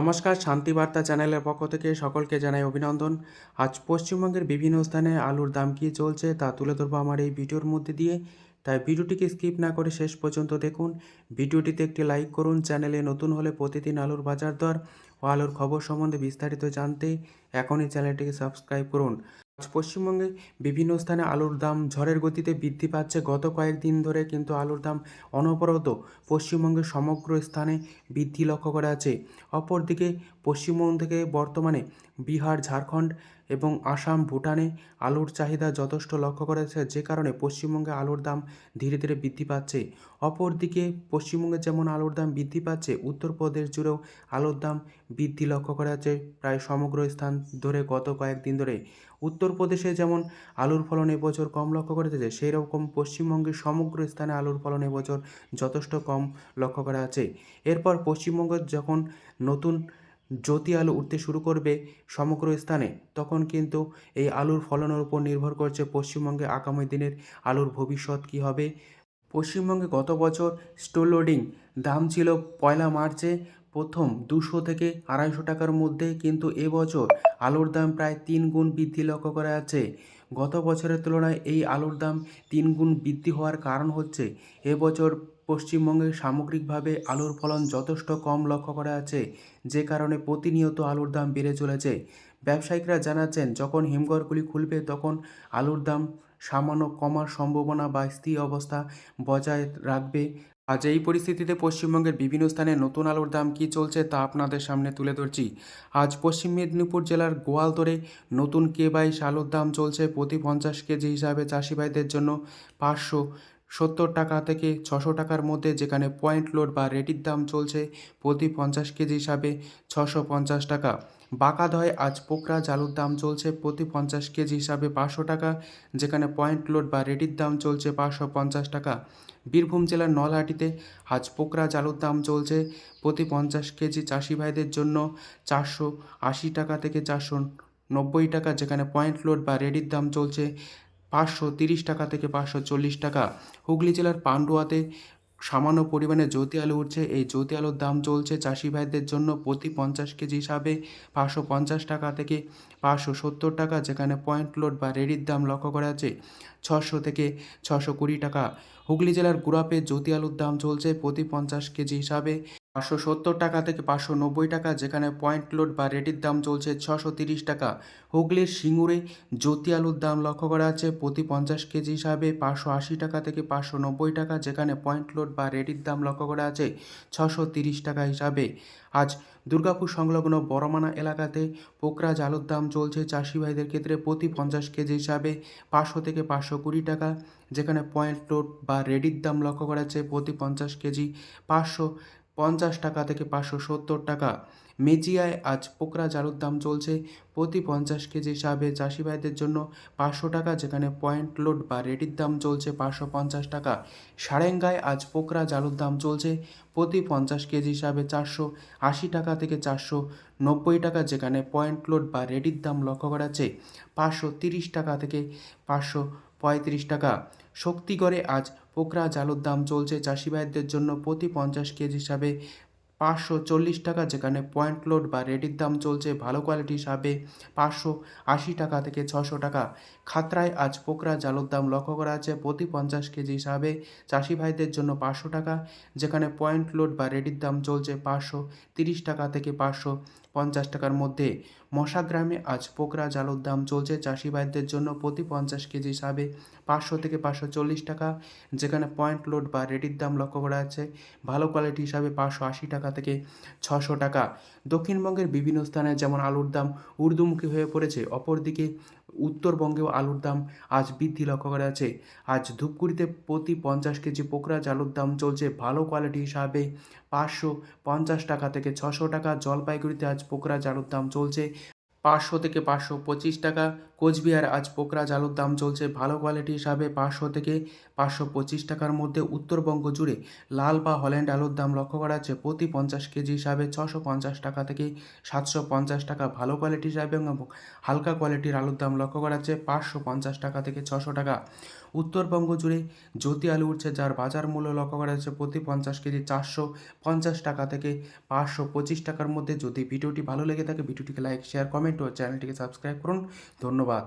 নমস্কার শান্তিবার্তা চ্যানেলের পক্ষ থেকে সকলকে জানাই অভিনন্দন। আজ পশ্চিমবঙ্গের বিভিন্ন স্থানে আলুর দাম কী চলছে তা তুলে ধরবো আমার এই ভিডিওর মধ্যে দিয়ে। তাই ভিডিওটিকে স্কিপ না করে শেষ পর্যন্ত দেখুন। ভিডিওটিতে একটি লাইক করুন, চ্যানেলে নতুন হলে প্রতিদিন আলুর বাজার দর ও আলুর খবর সম্বন্ধে বিস্তারিত জানতে এখনই চ্যানেলটিকে সাবস্ক্রাইব করুন। পশ্চিমবঙ্গে বিভিন্ন স্থানে আলুর দাম ঝড়ের গতিতে বৃদ্ধি পাচ্ছে। গত কয়েকদিন ধরে কিন্তু আলুর দাম অনবরত পশ্চিমবঙ্গের সমগ্র স্থানে বৃদ্ধি লক্ষ্য করা আছে অপরদিকে পশ্চিমবঙ্গ থেকে বর্তমানে বিহার, ঝাড়খণ্ড এবং আসাম, ভুটানে আলুর চাহিদা যথেষ্ট লক্ষ্য করা যাচ্ছে যে কারণে পশ্চিমবঙ্গে আলুর দাম ধীরে ধীরে বৃদ্ধি পাচ্ছে। অপরদিকে, পশ্চিমবঙ্গে যেমন আলুর দাম বৃদ্ধি পাচ্ছে, উত্তরপ্রদেশ জুড়েও আলুর দাম বৃদ্ধি লক্ষ্য করা যাচ্ছে প্রায় সমগ্র স্থান ধরে গত কয়েকদিন ধরে। উত্তরপ্রদেশে যেমন আলুর ফলন এবছর কম লক্ষ্য করা যাচ্ছে সেই রকম পশ্চিমবঙ্গের সমগ্র স্থানে আলুর ফলন এবছর যথেষ্ট কম লক্ষ্য করা আছে এরপর পশ্চিমবঙ্গ যখন নতুন জ্যোতি আলু উঠতে শুরু করবে সমগ্র স্থানে, তখন কিন্তু এই আলুর ফলনের উপর নির্ভর করছে পশ্চিমবঙ্গে আগামী দিনের আলুর ভবিষ্যৎ কী হবে। পশ্চিমবঙ্গে গত বছর স্টোর লোডিং দাম ছিল পয়লা মার্চে প্রথম দুশো থেকে আড়াইশো টাকার মধ্যে, কিন্তু এবছর আলুর দাম প্রায় তিন গুণ বৃদ্ধি লক্ষ্য করা যাচ্ছে। গত বছরের তুলনায় এই আলুর দাম তিন গুণ বৃদ্ধি হওয়ার কারণ হচ্ছে এবছর পশ্চিমবঙ্গে সামগ্রিকভাবে আলুর ফলন যথেষ্ট কম লক্ষ্য করা আছে যে কারণে প্রতিনিয়ত আলুর দাম বেড়ে চলেছে। ব্যবসায়িকরা জানাচ্ছেন, যখন হিমঘরগুলি খুলবে, তখন আলুর দাম সামান্য কমার সম্ভাবনা বা স্থির অবস্থা বজায় রাখবে। আজ এই পরিস্থিতিতে পশ্চিমবঙ্গের বিভিন্ন স্থানে নতুন আলুর দাম কী চলছে তা আপনাদের সামনে তুলে ধরছি। আজ পশ্চিম মেদিনীপুর জেলার গোয়ালতরে নতুন কে বাইশ আলুর দাম চলছে প্রতি পঞ্চাশ কেজি হিসাবে চাষি ভাইদের জন্য পাঁচশো সত্তর টাকা থেকে ছশো টাকার মধ্যে যেখানে পয়েন্ট লোড বা রেটির দাম চলছে প্রতি পঞ্চাশ কেজি হিসাবে ছশো পঞ্চাশ টাকা। বাঁকাদয় আজ পোকরা জালুর দাম চলছে প্রতি পঞ্চাশ কেজি হিসাবে পাঁচশো টাকা, যেখানে পয়েন্ট লোড বা রেডির দাম চলছে পাঁচশো পঞ্চাশ টাকা। বীরভূম জেলার নলহাটিতে আজ পোকরা জালুর দাম চলছে প্রতি পঞ্চাশ কেজি চাষি ভাইদের জন্য চারশো আশি টাকা থেকে চারশো নব্বই টাকা, যেখানে পয়েন্ট লোড বা রেডির দাম চলছে পাঁচশো তিরিশ টাকা থেকে পাঁচশো চল্লিশ টাকা। হুগলি জেলার পান্ডুয়াতে সামান্য পরিমাণে জ্যোতি আলু উঠছে। এই জ্যোতি আলুর দাম চলছে চাষি ভাইদের জন্য প্রতি পঞ্চাশ কেজি হিসাবে পাঁচশো পঞ্চাশ টাকা থেকে পাঁচশো সত্তর টাকা, যেখানে পয়েন্ট লোড বা রেডির দাম লক্ষ্য করা আছে ছশো থেকে ছশো কুড়ি টাকা। হুগলি জেলার গুড়াপে জ্যোতি আলুর দাম চলছে প্রতি পঞ্চাশ কেজি হিসাবে। পাঁচশো সত্তর টাকা থেকে পাঁচশো নব্বই টাকা, যেখানে পয়েন্ট লোড বা রেডির দাম চলছে ছশো তিরিশ টাকা। হুগলির সিঙ্গুরে জ্যোতি আলুর দাম লক্ষ্য করা আছে। প্রতি পঞ্চাশ কেজি হিসাবে পাঁচশো আশি টাকা থেকে পাঁচশো নব্বই টাকা, যেখানে পয়েন্ট লোড বা রেডির দাম লক্ষ্য করা আছে ছশো তিরিশ টাকা হিসাবে। আজ দুর্গাপুর সংলগ্ন বড়মানা এলাকাতে পোকরাজ আলুর দাম চলছে চাষি ভাইদের ক্ষেত্রে প্রতি পঞ্চাশ কেজি হিসাবে পাঁচশো থেকে পাঁচশো কুড়ি টাকা, যেখানে পয়েন্ট লোড বা রেডির দাম লক্ষ্য করা আছে প্রতি পঞ্চাশ কেজি পাঁচশো পঞ্চাশ টাকা থেকে পাঁচশো সত্তর টাকা। মেজিয়ায় আজ পোকরা আলুর দাম চলছে প্রতি পঞ্চাশ কেজি হিসাবে চাষি ভাইদের জন্য পাঁচশো টাকা, যেখানে পয়েন্ট লোড বা রেডির দাম চলছে পাঁচশো পঞ্চাশ টাকা। সারেঙ্গায় আজ পোকরা আলুর দাম চলছে প্রতি পঞ্চাশ কেজি হিসাবে চারশো আশি টাকা থেকে চারশো নব্বই টাকা, যেখানে পয়েন্ট লোড বা রেডির দাম লক্ষ্য করা আছে পাঁচশো তিরিশ টাকা থেকে পাঁচশো পঁয়ত্রিশ টাকা। শক্তিগড়ে আজ পোকরা জালুর দাম চলছে চাষি ভাইদের জন্য প্রতি পঞ্চাশ কেজি হিসাবে। পাঁচশো চল্লিশ টাকা, যেখানে পয়েন্ট লোড বা রেডির দাম চলছে ভালো কোয়ালিটি হিসাবে পাঁচশো আশি টাকা থেকে ছশো টাকা। খাতরায় আজ পোকরা জালুর দাম লক্ষ্য করা আছে প্রতি পঞ্চাশ কেজি হিসাবে। চাষি ভাইদের জন্য পাঁচশো টাকা, যেখানে পয়েন্ট লোড বা রেডির দাম চলছে পাঁচশো তিরিশ টাকা থেকে পাঁচশো পঞ্চাশ টাকার মধ্যে। মশাগ্রামে আজ পোকরা জালুর দাম চলছে চাষি ভাইদের জন্য প্রতি পঞ্চাশ কেজি হিসাবে পাঁচশো থেকে পাঁচশো চল্লিশ টাকা, যেখানে পয়েন্ট লোড বা রেডির দাম লক্ষ্য করা আছে ভালো কোয়ালিটি হিসাবে পাঁচশো আশি টাকা থেকে ছশো টাকা। দক্ষিণবঙ্গের বিভিন্ন স্থানে যেমন আলুর দাম ঊর্ধ্বমুখী হয়ে পড়েছে, অপরদিকে উত্তরবঙ্গেও আলুর দাম আজ বৃদ্ধি লক্ষ্য করা আছে আজ ধূপগুড়িতে প্রতি পঞ্চাশ কেজি পোকরাজ আলুর দাম চলছে ভালো কোয়ালিটি হিসাবে পাঁচশো পঞ্চাশ টাকা থেকে ছশো টাকা। জলপাইগুড়িতে আজ পোকরাজ আলুর দাম চলছে পাঁচশো থেকে পাঁচশো পঁচিশ টাকা। কোচবিহার আজ পোকরাজ আলুর দাম চলছে ভালো কোয়ালিটি হিসাবে পাঁচশো থেকে পাঁচশো পঁচিশ টাকার মধ্যে। উত্তরবঙ্গ জুড়ে লাল বা হল্যান্ড আলুর দাম লক্ষ্য করা যাচ্ছে প্রতি পঞ্চাশ কেজি হিসাবে ছশো পঞ্চাশ টাকা থেকে সাতশো পঞ্চাশ টাকা ভালো কোয়ালিটি হিসাবে এবং হালকা কোয়ালিটির আলুর দাম লক্ষ্য করা যাচ্ছে পাঁচশো পঞ্চাশ টাকা থেকে ছশো টাকা। উত্তরবঙ্গ জুড়ে জ্যোতি আলু উঠছে যার বাজার মূল্য লক্ষ্য করা যাচ্ছে প্রতি পঞ্চাশ কেজি চারশো পঞ্চাশ টাকা থেকে পাঁচশো পঁচিশ টাকার মধ্যে। যদি ভিডিওটি ভালো লেগে থাকে, ভিডিওটিকে লাইক শেয়ার কমেন্ট ও চ্যানেলটিকে সাবস্ক্রাইব করুন ধন্যবাদ